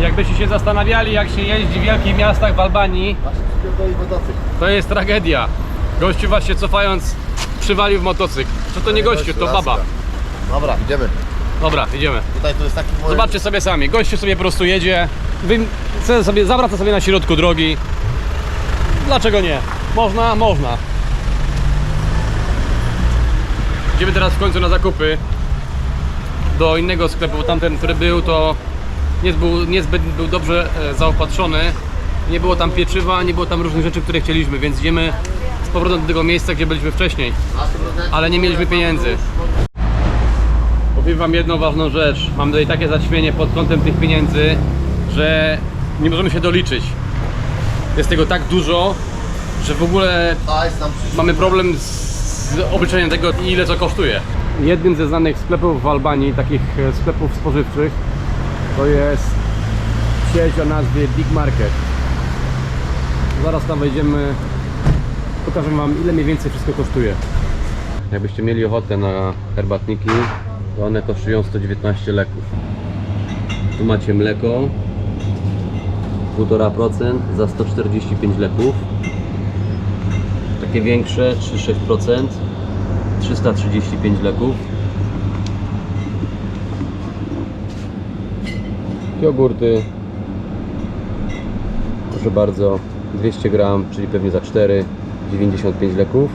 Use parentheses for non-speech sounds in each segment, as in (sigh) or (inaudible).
Jakbyście się zastanawiali, jak się jeździ w wielkich miastach w Albanii, to jest tragedia. Gościu właśnie cofając przywalił w motocykl. Co to nie gościu, to baba. Dobra, idziemy. Dobra, idziemy. Tutaj to jest taki moment. Zobaczcie sobie sami, gościu sobie po prostu jedzie, wy, sobie, zawraca sobie na środku drogi. Dlaczego nie? Można, można. Idziemy teraz w końcu na zakupy do innego sklepu, bo tamten, który był, to nie był, niezbyt był dobrze e, zaopatrzony. Nie było tam pieczywa, nie było tam różnych rzeczy, które chcieliśmy, więc idziemy z powrotem do tego miejsca, gdzie byliśmy wcześniej, ale nie mieliśmy pieniędzy. Powiem wam jedną ważną rzecz. Mam tutaj takie zaćmienie pod kątem tych pieniędzy, że nie możemy się doliczyć. Jest tego tak dużo, że w ogóle mamy problem z, z obliczeniem tego, ile co kosztuje. Jednym ze znanych sklepów w Albanii, takich e, sklepów spożywczych, to jest sieć o nazwie Big Market. Zaraz tam wejdziemy, pokażę wam ile mniej więcej wszystko kosztuje. Jakbyście mieli ochotę na herbatniki, to one kosztują 119 leków. Tu macie mleko 1,5% za 145 leków. Takie większe 3-6% 335 leków. Jogurty proszę bardzo 200 gram, czyli pewnie za 4 95 leków.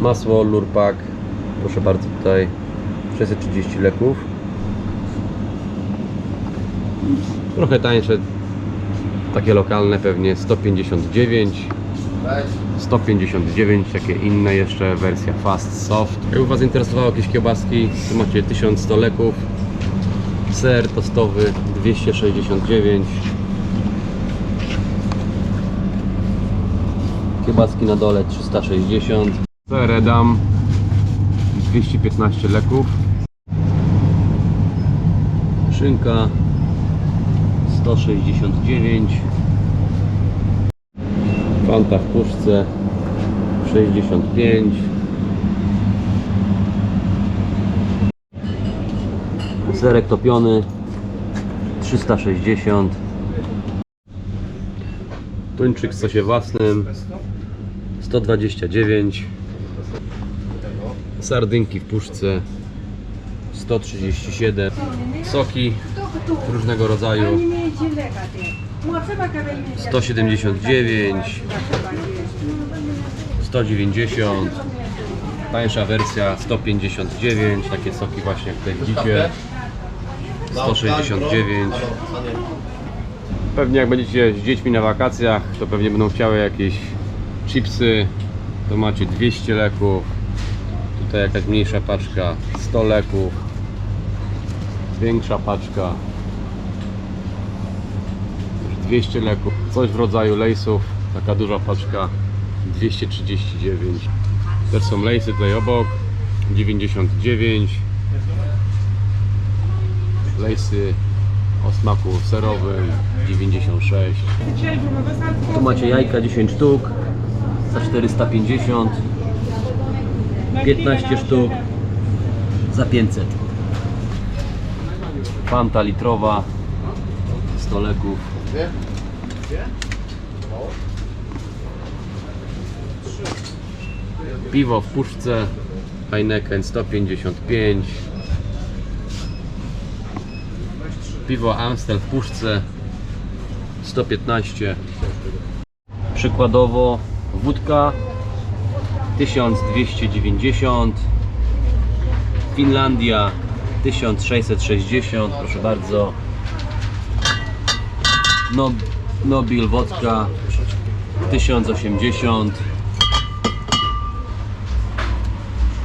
Masło Lurpak, proszę bardzo tutaj 630 leków. Trochę tańsze, takie lokalne pewnie 159. Weź. 159, takie inne jeszcze, wersja Fast Soft. Jakby Was interesowało jakieś kiełbaski, to macie 1100 leków. Ser tostowy 269. Kiełbaski na dole 360. Ser Edam 215 leków. Szynka 169. Fanta w puszce 65 Serek topiony 360 Tuńczyk w sosie własnym 129 Sardynki w puszce 137 Soki różnego rodzaju 179 190 Tańsza wersja 159 Takie soki właśnie jak tutaj widzicie. 169 Pewnie jak będziecie z dziećmi na wakacjach to pewnie będą chciały jakieś chipsy. To macie 200 leków. Tutaj jakaś mniejsza paczka 100 leków. Większa paczka 200 leków, coś w rodzaju lejsów, taka duża paczka 239. Też są lejsy tutaj obok 99. Lejsy o smaku serowym 96. Tu macie jajka 10 sztuk za 450. 15 sztuk za 500. Fanta litrowa 100 leków. Piwo w puszce Heineken 155 Piwo Amstel w puszce 115 Przykładowo wódka 1290 Finlandia 1660 proszę bardzo no, Nobil wodka 1080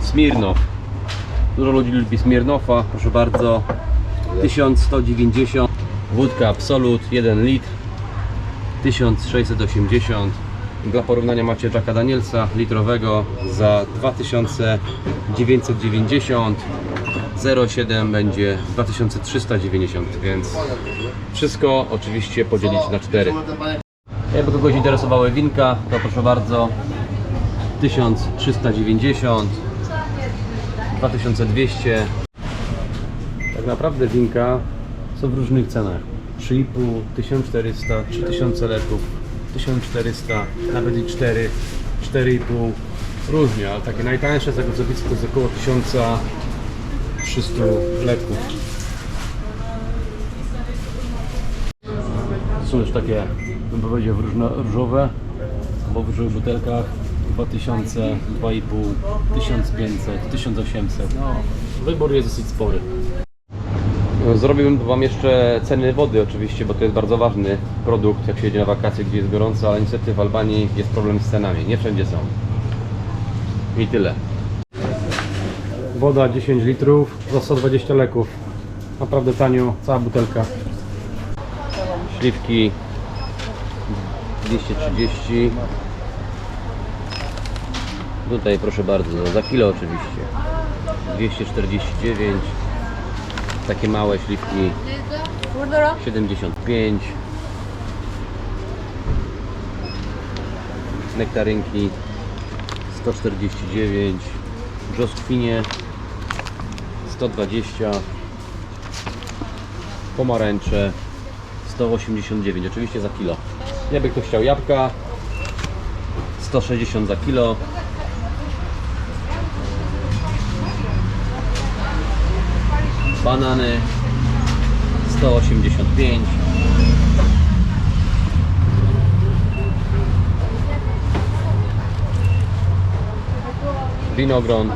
Smirnow. Dużo ludzi lubi Smirnofa, proszę bardzo. 1190 Wódka Absolut 1 litr 1680 Dla porównania macie Jacka Danielsa litrowego za 2990 0,7 będzie 2390, więc wszystko oczywiście podzielić na 4. Jakby kogoś interesowały winka, to proszę bardzo 1390 2200 Tak naprawdę winka są w różnych cenach. 3,5, 1400, 3000 leków, 1400, nawet i 4, 4,5. Różnie, ale takie najtańsze z tego co widzę to jest około 1300 leków. Są już takie, bym powiedział, różno, różowe, bo w różowych butelkach 2000, 2,5, 1500, 1800. No, wybór jest dosyć spory. Zrobiłbym Wam jeszcze ceny wody oczywiście, bo to jest bardzo ważny produkt, jak się jedzie na wakacje, gdzie jest gorąco, ale niestety w Albanii jest problem z cenami, nie wszędzie są. I tyle. Woda 10 litrów za 120 leków. Naprawdę tanio, cała butelka. Śliwki 230. Tutaj proszę bardzo, za kilo oczywiście. 249. Takie małe śliwki 75. Nektarynki 149. Brzoskwinie 120. Pomarańcze 189, oczywiście za kilo. Jakby ktoś chciał jabłka 160 za kilo. Banany 185. Winogron.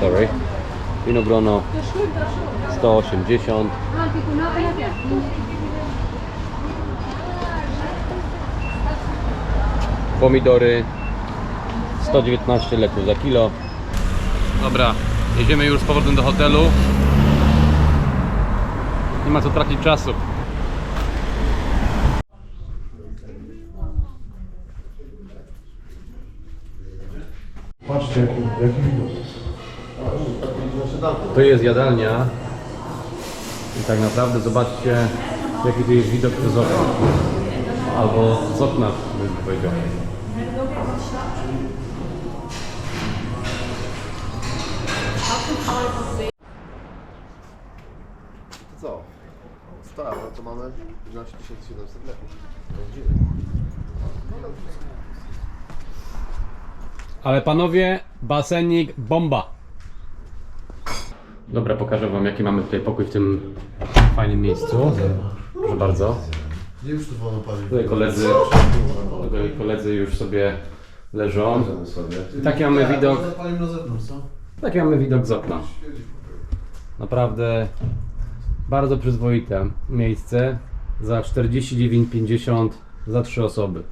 Sorry. Winogrono 180. Pomidory 119 leków za kilo. Dobra, jedziemy już z powrotem do hotelu. Nie ma co tracić czasu. Patrzcie, jaki, widok. To jest jadalnia. I tak naprawdę zobaczcie, jaki tu jest widok z okna. Albo z okna, bym powiedział. Co? Stara, no to mamy 19700 leków. Ale panowie, basenik bomba. Dobra, pokażę wam jaki mamy tutaj pokój w tym fajnym miejscu. Proszę bardzo. Nie już tu wolno palić. Tutaj koledzy, tutaj koledzy już sobie leżą. I taki mamy widok, Zapalimy na zewnątrz, co? taki mamy widok z okna. Naprawdę bardzo przyzwoite miejsce za 49,50 za trzy osoby.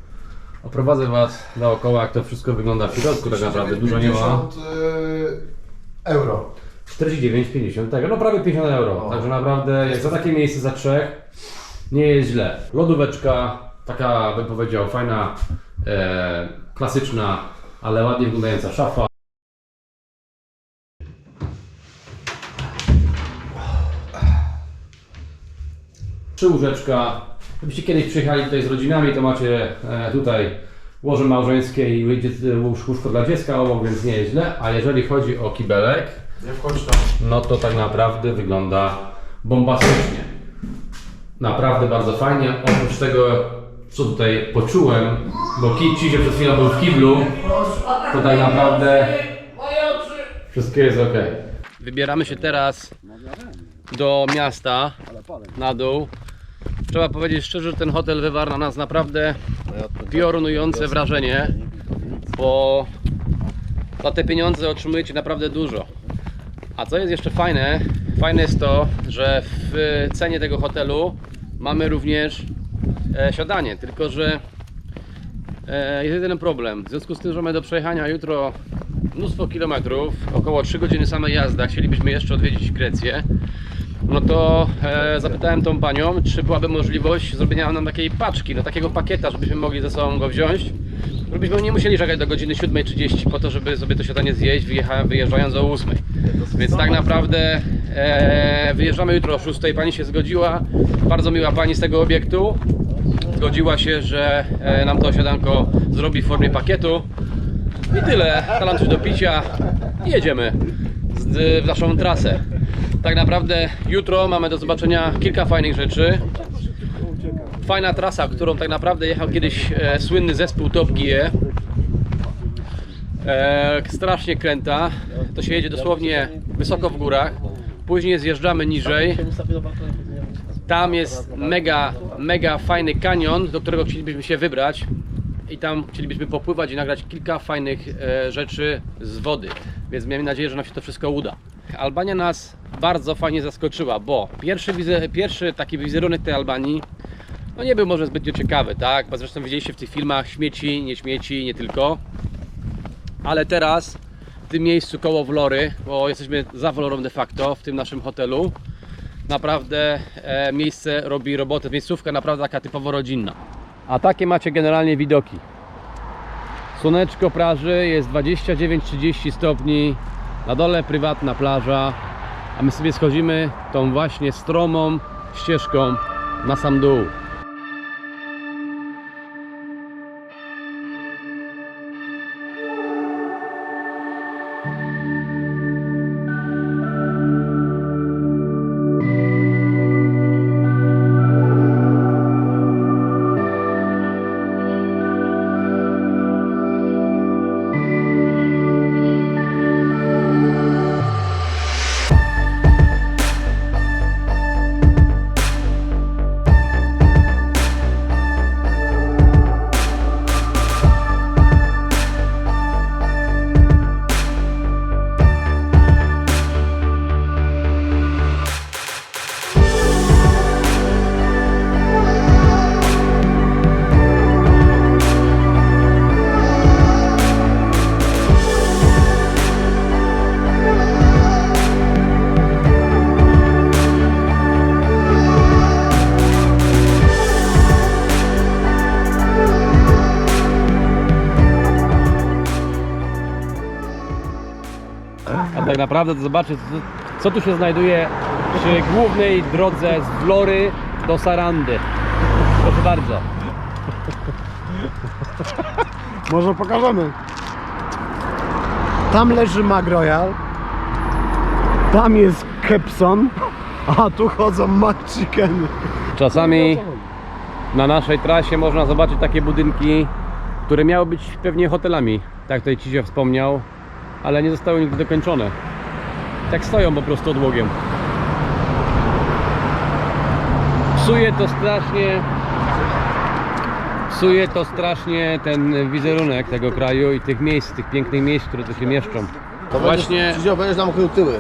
Oprowadzę Was dookoła, jak to wszystko wygląda w środku, tak naprawdę dużo nie ma. 50 euro. 49,50, tak, no prawie 50 euro. O. Także naprawdę jak za takie miejsce za trzech nie jest źle. Lodóweczka, taka bym powiedział fajna, e, klasyczna, ale ładnie wyglądająca szafa. Trzy łóżeczka. Gdybyście kiedyś przyjechali tutaj z rodzinami, to macie e, tutaj łoże małżeńskie i wyjdzie e, łóż- łóżko dla dziecka obok, więc nie jest źle. A jeżeli chodzi o kibelek, no to tak naprawdę wygląda bombastycznie. Naprawdę bardzo fajnie. Oprócz tego, co tutaj poczułem, bo Kit się przed chwilą był w kiblu, to tak naprawdę wszystko jest ok. Wybieramy się teraz do miasta, na dół. Trzeba powiedzieć szczerze, że ten hotel wywarł na nas naprawdę piorunujące wrażenie, bo za te pieniądze otrzymujecie naprawdę dużo. A co jest jeszcze fajne, fajne jest to, że w cenie tego hotelu mamy również e, siadanie, tylko że e, jest jeden problem. W związku z tym, że mamy do przejechania jutro mnóstwo kilometrów, około 3 godziny samej jazdy, chcielibyśmy jeszcze odwiedzić Grecję, no to e, zapytałem tą panią, czy byłaby możliwość zrobienia nam takiej paczki, no takiego pakieta, żebyśmy mogli ze sobą go wziąć, żebyśmy nie musieli czekać do godziny 7.30 po to, żeby sobie to siadanie zjeść, wyjeżdżając o 8. Więc tak naprawdę e, wyjeżdżamy jutro o 6. Pani się zgodziła, bardzo miła pani z tego obiektu. Zgodziła się, że e, nam to siadanko zrobi w formie pakietu. I tyle, coś do picia i jedziemy. W naszą trasę. Tak naprawdę jutro mamy do zobaczenia kilka fajnych rzeczy. Fajna trasa, którą tak naprawdę jechał kiedyś e, słynny zespół Top Gear. E, strasznie kręta. To się jedzie dosłownie wysoko w górach. Później zjeżdżamy niżej. Tam jest mega, mega fajny kanion, do którego chcielibyśmy się wybrać. I tam chcielibyśmy popływać i nagrać kilka fajnych e, rzeczy z wody. Więc miejmy nadzieję, że nam się to wszystko uda. Albania nas bardzo fajnie zaskoczyła, bo pierwszy, pierwszy taki wizerunek tej Albanii no nie był może zbytnio ciekawy, tak? Bo zresztą widzieliście w tych filmach śmieci, nie śmieci, nie tylko. Ale teraz w tym miejscu koło Wlory, bo jesteśmy za Wlorą de facto, w tym naszym hotelu, naprawdę e, miejsce robi robotę. Miejscówka naprawdę taka typowo rodzinna. A takie macie generalnie widoki. Słoneczko praży jest 29-30 stopni. Na dole prywatna plaża. A my sobie schodzimy tą właśnie stromą ścieżką na sam dół. Tak naprawdę to zobaczcie, co, co tu się znajduje przy głównej drodze z Vlory do Sarandy. Proszę bardzo. (laughs) Może pokażemy. Tam leży Magroyal. Tam jest Kepson. A tu chodzą McChickeny. Czasami na naszej trasie można zobaczyć takie budynki, które miały być pewnie hotelami, tak tutaj Cizio wspomniał, ale nie zostały nigdy dokończone. Tak stoją po prostu odłogiem. Psuje to strasznie psuje to strasznie ten wizerunek tego kraju i tych miejsc, tych pięknych miejsc, które tu się mieszczą. To Właśnie- Będziesz, będziesz nam tyły.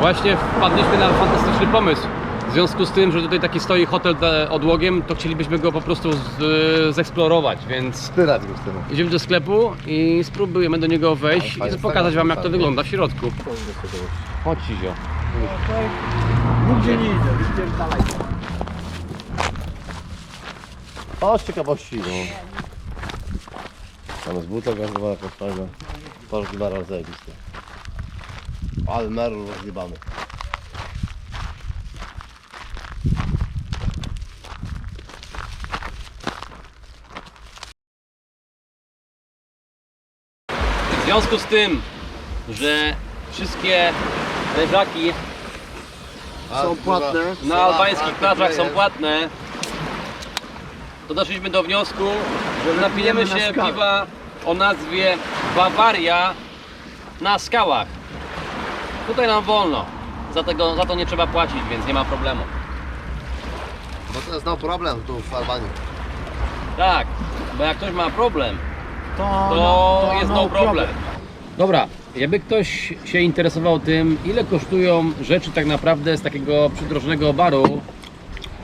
Właśnie wpadliśmy na fantastyczny pomysł. W związku z tym, że tutaj taki stoi hotel odłogiem, to chcielibyśmy go po prostu z, zeksplorować, więc Spyrać go z tym. idziemy do sklepu i spróbujemy do niego wejść Fajnie, i pokazać wam jak to fajnie. wygląda w środku. Chodź Cizio. Nigdzie nie idę. O, z ciekawości, no. Tam jest buta jakaś fajna. Polski baral zajebisty. Ale merl rozjebany. W związku z tym, że wszystkie leżaki Są płatne. na albańskich plażach są płatne, to doszliśmy do wniosku, że napijemy Napijemy na się piwa o nazwie Bawaria na skałach. Tutaj nam wolno. Za, tego, za to nie trzeba płacić, więc nie ma problemu. Bo to jest no problem tu w Albanii. Tak, bo jak ktoś ma problem, To, to jest no problem. Dobra, jakby ktoś się interesował tym, ile kosztują rzeczy tak naprawdę z takiego przydrożnego baru,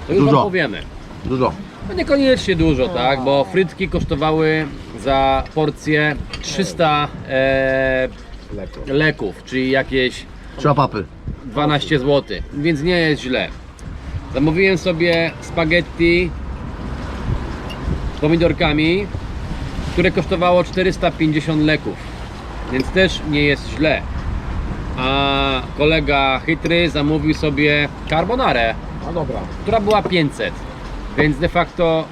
to już Dużo. wam powiemy. Dużo. No niekoniecznie dużo, tak, bo frytki kosztowały za porcję 300 e, leków, czyli jakieś Trzeba papy. 12 zł, więc nie jest źle. Zamówiłem sobie spaghetti z pomidorkami, które kosztowało 450 leków, więc też nie jest źle. A kolega chytry zamówił sobie carbonarę, No dobra. która była 500, więc de facto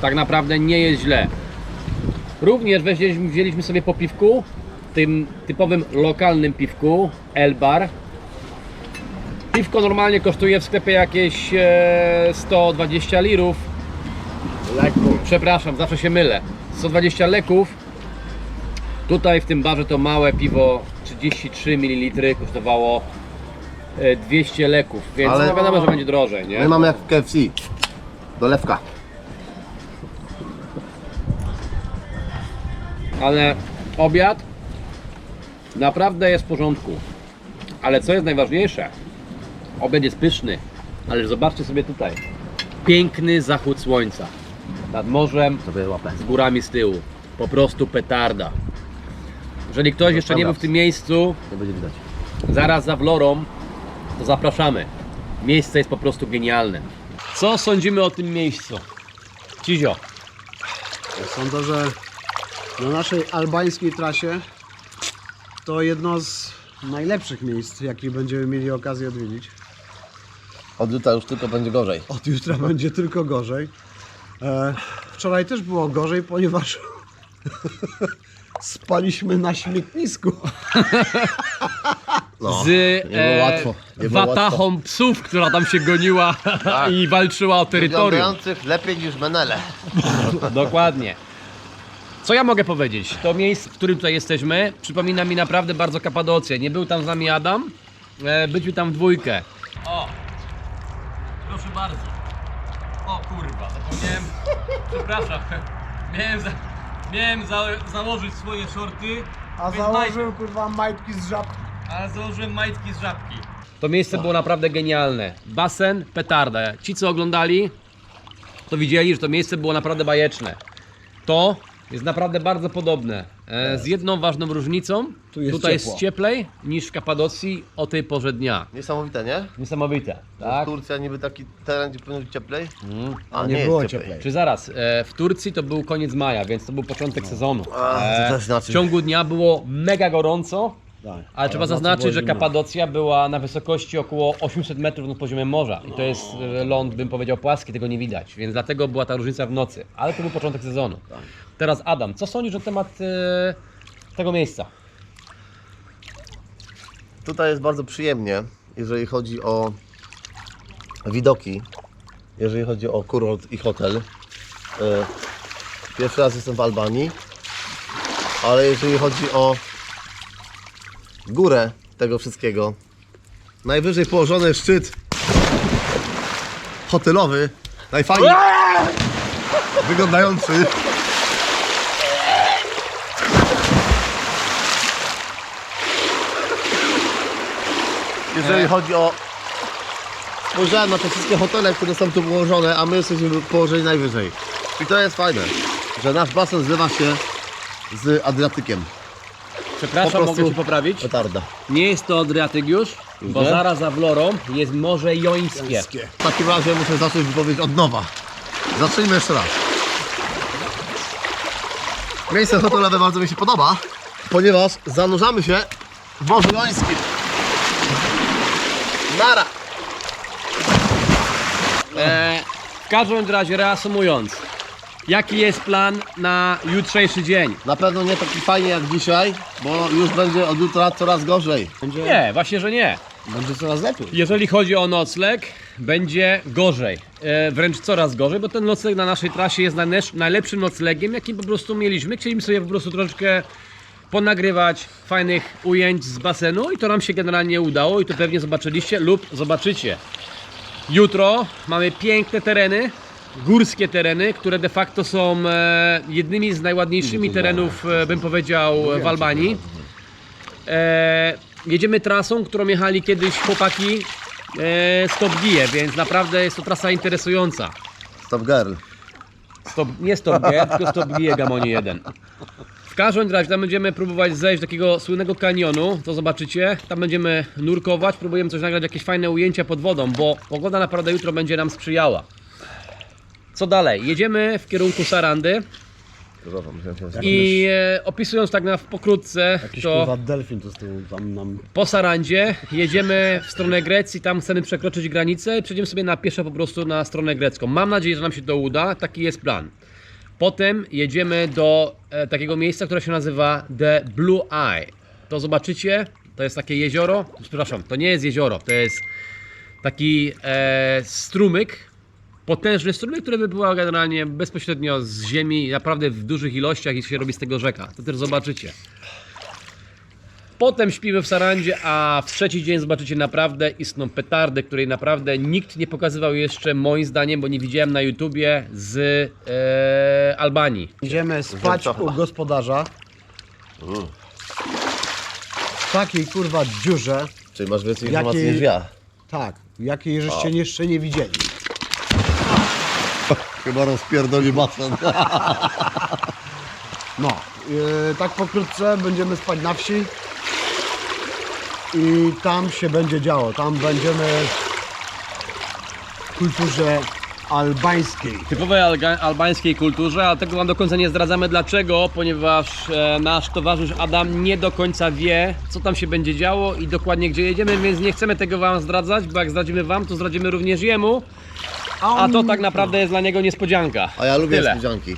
tak naprawdę nie jest źle. Również weźliśmy, wzięliśmy sobie po piwku tym typowym lokalnym piwku Elbar. Piwko normalnie kosztuje w sklepie jakieś e, 120 lirów. Leków. Przepraszam, zawsze się mylę. 120 leków. Tutaj w tym barze to małe piwo 33 ml kosztowało e, 200 leków, więc Ale- no wiadomo, że będzie drożej, nie? My mamy jak w KFC. Dolewka. Ale obiad naprawdę jest w porządku. Ale co jest najważniejsze? Obiad jest pyszny, ale zobaczcie sobie tutaj. Piękny zachód słońca. Nad morzem, Sobie łapę. z górami z tyłu. Po prostu petarda. Jeżeli ktoś jeszcze nie był w tym miejscu, Nie będzie widać. zaraz za Vlorą, to zapraszamy. Miejsce jest po prostu genialne. Co sądzimy o tym miejscu? Cizio, Sądzę, że na naszej albańskiej trasie to jedno z najlepszych miejsc, jakie będziemy mieli okazję odwiedzić. Od jutra już tylko będzie gorzej. Od jutra będzie tylko gorzej. E, wczoraj też było gorzej, ponieważ spaliśmy na śmietnisku. No, z nie było łatwo. Nie było watachą psów, która tam się goniła Tak. (laughs) i walczyła o terytorium. Wyglądających lepiej niż menele. (laughs) Dokładnie. Co ja mogę powiedzieć? To miejsce, w którym tutaj jesteśmy, przypomina mi naprawdę bardzo Kapadocję. Nie był tam z nami Adam, e, byliśmy tam w dwójkę. O, proszę bardzo. O kurwa, zapomniałem. Przepraszam. Miałem, za, miałem za, założyć swoje shorty. A więc założył kurwa majtki z żabki. Ale założyłem majtki z żabki. To miejsce było naprawdę genialne. Basen, petarda. Ci co oglądali, to widzieli, że to miejsce było naprawdę bajeczne. To jest naprawdę bardzo podobne. E, z jedną ważną różnicą. Tu jest Tutaj ciepło. jest cieplej niż w Kapadocji o tej porze dnia. Niesamowite, nie? Niesamowite. Tak? Turcja niby taki teren, gdzie powinno być cieplej, Mm. a Nie nie, było jest cieplej. cieplej. Czy zaraz, e, w Turcji to był koniec maja, więc to był początek sezonu. A, to też w znaczy- ciągu dnia było mega gorąco, Tak. Ale trzeba zaznaczyć, że. Kapadocja była na wysokości około 800 metrów nad poziomem morza. I to jest e, ląd, bym powiedział, płaski, tego nie widać. Więc dlatego była ta różnica w nocy. Ale to był początek sezonu. Teraz Adam, co sądzisz na temat e, tego miejsca? Tutaj jest bardzo przyjemnie, jeżeli chodzi o widoki, jeżeli chodzi o kurort i hotel. E, Pierwszy raz jestem w Albanii, ale jeżeli chodzi o górę tego wszystkiego, najwyżej położony szczyt hotelowy, najfajniej wyglądający. Jeżeli chodzi o Spojrzałem na te wszystkie hotele, które są tu położone, a my jesteśmy położeni najwyżej. I to jest fajne, że nasz basen zlewa się z Adriatykiem. Przepraszam, mogę Ci poprawić? Petarda. Nie jest to Adriatyk już, bo zaraz za Vlorą jest Morze Jońskie. W takim razie muszę zacząć wypowiedź od nowa. Zacznijmy jeszcze raz. Miejsce hotelowe bardzo mi się podoba, ponieważ zanurzamy się w Morzu Jońskim. Nara! E, w każdym razie, reasumując, jaki jest plan na jutrzejszy dzień? Na pewno nie taki fajnie jak dzisiaj, bo już będzie od jutra coraz gorzej. Nie, właśnie, że nie. Będzie coraz lepiej. Jeżeli chodzi o nocleg, będzie gorzej. E, wręcz coraz gorzej, bo ten nocleg na naszej trasie jest najlepsz- najlepszym noclegiem, jaki po prostu mieliśmy. Chcieliśmy sobie po prostu troszeczkę ponagrywać fajnych ujęć z basenu i to nam się generalnie udało i to pewnie zobaczyliście lub zobaczycie. Jutro mamy piękne tereny, górskie tereny, które de facto są e, jednymi z najładniejszymi terenów, e, bym powiedział, w Albanii. E, jedziemy trasą, którą jechali kiedyś chłopaki e, Stop Gije, więc naprawdę jest to trasa interesująca. Stop girl. Stop, nie Stop Gije, tylko Stop Gije Gamonie 1. W każdym razie tam będziemy próbować zejść do takiego słynnego kanionu, to zobaczycie. Tam będziemy nurkować, próbujemy coś nagrać, jakieś fajne ujęcia pod wodą, bo pogoda naprawdę jutro będzie nam sprzyjała. Co dalej? Jedziemy w kierunku Sarandy i e, opisując tak na w pokrótce, Jakiś to... delfin z tyłu tam nam... po Sarandzie jedziemy w stronę Grecji, tam chcemy przekroczyć granicę i przejdziemy sobie na pieszo po prostu na stronę grecką. Mam nadzieję, że nam się to uda, taki jest plan. Potem jedziemy do e, takiego miejsca, które się nazywa The Blue Eye. To zobaczycie, to jest takie jezioro. Przepraszam, to nie jest jezioro, to jest taki e, strumyk, potężny strumyk, który wypływa generalnie bezpośrednio z ziemi, naprawdę w dużych ilościach i się robi z tego rzeka. To też zobaczycie. Potem śpimy w Sarandzie, a w trzeci dzień zobaczycie naprawdę istną petardę, której naprawdę nikt nie pokazywał jeszcze moim zdaniem, bo nie widziałem na YouTubie z e, Albanii. Idziemy spać u gospodarza. W takiej kurwa dziurze, Czyli masz więcej Jakie- informacji niż ja. tak, jakiej żeście jeszcze nie widzieli. Chyba rozpierdoli basen. (laughs) No, yy, tak pokrótce będziemy spać na wsi i tam się będzie działo. Tam będziemy w kulturze albańskiej. typowej alga- albańskiej kulturze, ale tego wam do końca nie zdradzamy dlaczego, ponieważ e, nasz towarzysz Adam nie do końca wie, co tam się będzie działo i dokładnie gdzie jedziemy, więc nie chcemy tego wam zdradzać, bo jak zdradzimy wam, to zdradzimy również jemu, a to tak naprawdę jest dla niego niespodzianka. A ja lubię Tyle. niespodzianki.